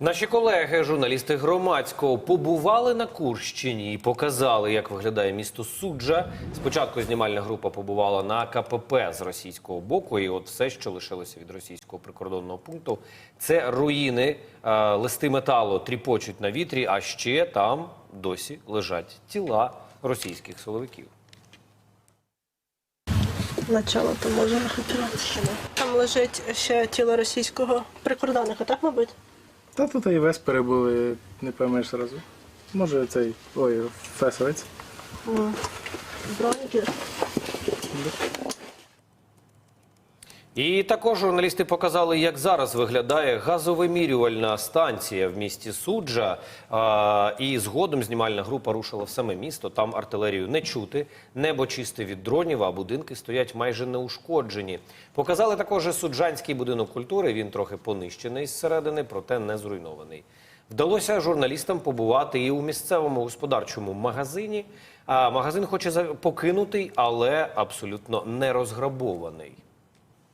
Наші колеги, журналісти громадського, побували на Курщині і показали, як виглядає місто Суджа. Спочатку знімальна група побувала на КПП з російського боку, і от все, що лишилося від російського прикордонного пункту, це руїни, е, листи металу тріпочуть на вітрі, а ще там досі лежать тіла російських силовиків. Начало то може. Там лежить ще тіло російського прикордонника, так, мабуть? Та тут і веспери були, не поймеш зразу. Може цей. Ой, фесовець. Броніки. І також журналісти показали, як зараз виглядає газовимірювальна станція в місті Суджа. І згодом знімальна група рушила в саме місто. Там артилерію не чути, небо чисте від дронів, а будинки стоять майже неушкоджені. Показали також суджанський будинок культури. Він трохи понищений зсередини, проте не зруйнований. Вдалося журналістам побувати і у місцевому господарчому магазині. Магазин хоче покинутий, але абсолютно не розграбований.